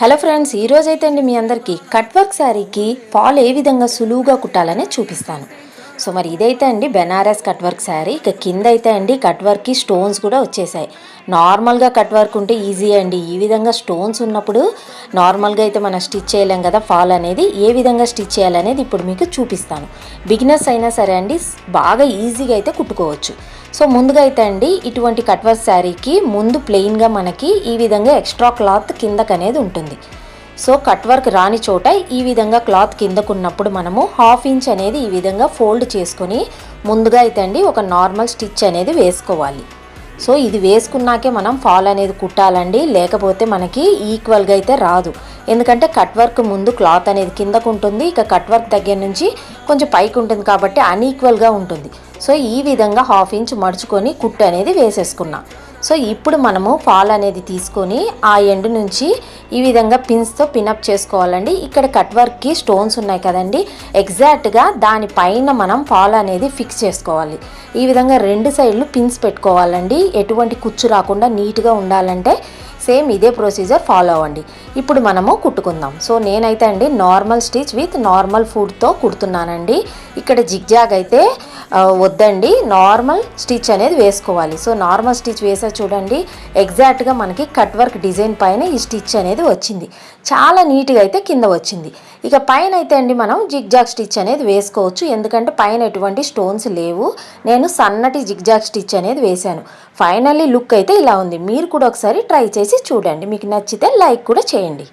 Hello friends ఈరోజు అయితే అండి మీ అందరికీ కట్ వర్క్ శారీకి ఫాల్ ఏ విధంగా సులువుగా కుట్టాలని చూపిస్తాను. సో మరి ఇదైతే అండి బెనారస్ కట్ వర్క్ శారీ. ఇక కింద అయితే అండి కట్ వర్క్కి స్టోన్స్ కూడా వచ్చేసాయి. నార్మల్గా కట్ వర్క్ ఉంటే ఈజీ అండి. ఈ విధంగా స్టోన్స్ ఉన్నప్పుడు నార్మల్గా అయితే మనం స్టిచ్ చేయలేం కదా ఫాల్ అనేది. ఏ విధంగా స్టిచ్ చేయాలనేది ఇప్పుడు మీకు చూపిస్తాను. బిగినర్స్ అయినా సరే అండి బాగా ఈజీగా అయితే కుట్టుకోవచ్చు. సో ముందుగా అయితే అండి ఇటువంటి కట్ వర్క్ శారీకి ముందు ప్లెయిన్గా మనకి ఈ విధంగా ఎక్స్ట్రా క్లాత్ కిందకు అనేది ఉంటుంది. సో కట్ వర్క్ రాని చోట ఈ విధంగా క్లాత్ కిందకున్నప్పుడు మనము హాఫ్ ఇంచ్ అనేది ఈ విధంగా ఫోల్డ్ చేసుకొని ముందుగా అయితే అండి ఒక నార్మల్ స్టిచ్ అనేది వేసుకోవాలి. సో ఇది వేసుకున్నాకే మనం ఫాల్ అనేది కుట్టాలండి లేకపోతే మనకి ఈక్వల్గా అయితే రాదు. ఎందుకంటే కట్ వర్క్ ముందు క్లాత్ అనేది కిందకు ఉంటుంది ఇక కట్ వర్క్ దగ్గర నుంచి కొంచెం పైకి ఉంటుంది కాబట్టి అన్ఈక్వల్గా ఉంటుంది. సో ఈ విధంగా హాఫ్ ఇంచ్ మడుచుకొని కుట్టు అనేది వేసేసుకున్నా. సో ఇప్పుడు మనము ఫాల్ అనేది తీసుకొని ఆ ఎండ్ నుంచి ఈ విధంగా పిన్స్తో పినప్ చేసుకోవాలండి. ఇక్కడ కట్ వర్క్కి స్టోన్స్ ఉన్నాయి కదండి. ఎగ్జాక్ట్గా దానిపైన మనం ఫాల్ అనేది ఫిక్స్ చేసుకోవాలి. ఈ విధంగా రెండు సైడ్లు పిన్స్ పెట్టుకోవాలండి. ఎటువంటి కుచ్చు రాకుండా నీట్గా ఉండాలంటే సేమ్ ఇదే ప్రొసీజర్ ఫాలో అవ్వండి. ఇప్పుడు మనము కుట్టుకుందాం. సో నేనైతే అండి నార్మల్ స్టిచ్ విత్ నార్మల్ ఫుడ్తో కుడుతున్నానండి. ఇక్కడ జిగ్జాగ్ అయితే వద్దండి. నార్మల్ స్టిచ్ అనేది వేసుకోవాలి. సో నార్మల్ స్టిచ్ వేసా చూడండి ఎగ్జాక్ట్గా మనకి కట్ వర్క్ డిజైన్ పైన ఈ స్టిచ్ అనేది వచ్చింది. చాలా నీట్గా అయితే కింద వచ్చింది. ఇక పైన అయితే అండి మనం జిగ్జాగ్ స్టిచ్ అనేది వేసుకోవచ్చు. ఎందుకంటే పైన ఎటువంటి స్టోన్స్ లేవు. నేను సన్నటి జిగ్జాగ్ స్టిచ్ అనేది వేశాను. ఫైనల్లీ లుక్ అయితే ఇలా ఉంది. మీరు కూడా ఒకసారి ట్రై చేసి చూడండి. మీకు నచ్చితే లైక్ కూడా చేయండి.